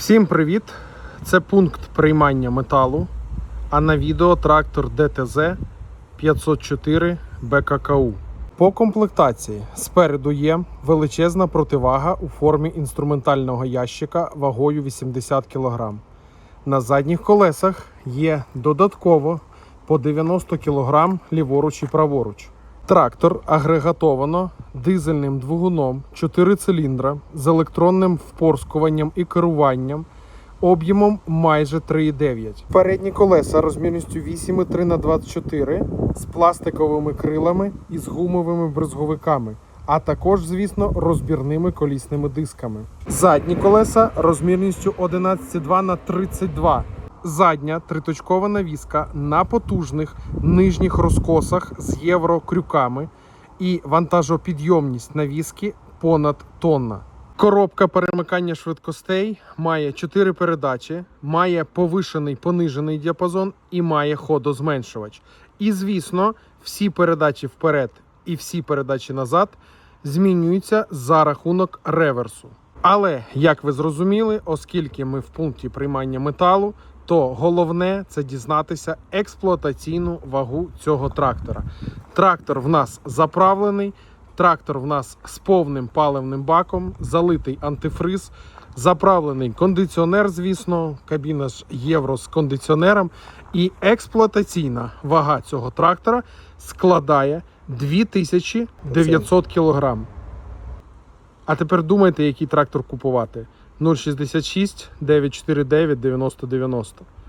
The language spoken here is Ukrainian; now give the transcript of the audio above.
Всім привіт! Це пункт приймання металу. А на відео трактор ДТЗ 504 БККУ. По комплектації спереду є величезна противага у формі інструментального ящика вагою 80 кг. На задніх колесах є додатково по 90 кг ліворуч і праворуч. Трактор агрегатовано дизельним двигуном 4 циліндра з електронним впорскуванням і керуванням об'ємом майже 3,9. Передні колеса розмірністю 8,3 на 24 з пластиковими крилами і з гумовими бризговиками, а також, звісно, розбірними колісними дисками. Задні колеса розмірністю 11,2 на 32 Задня триточкова навіска на потужних нижніх розкосах з єврокрюками і вантажопідйомність навіски понад тонна. Коробка перемикання швидкостей має 4 передачі, має повишений понижений діапазон і має ходозменшувач. І, звісно, всі передачі вперед і всі передачі назад змінюються за рахунок реверсу. Але як ви зрозуміли, оскільки ми в пункті приймання металу, то головне це дізнатися експлуатаційну вагу цього трактора. Трактор в нас заправлений, трактор в нас з повним паливним баком, залитий антифриз, заправлений кондиціонер, звісно, кабіна ж євро з кондиціонером. І експлуатаційна вага цього трактора складає 2900 кг. А тепер думайте, який трактор купувати. 066 949 9090.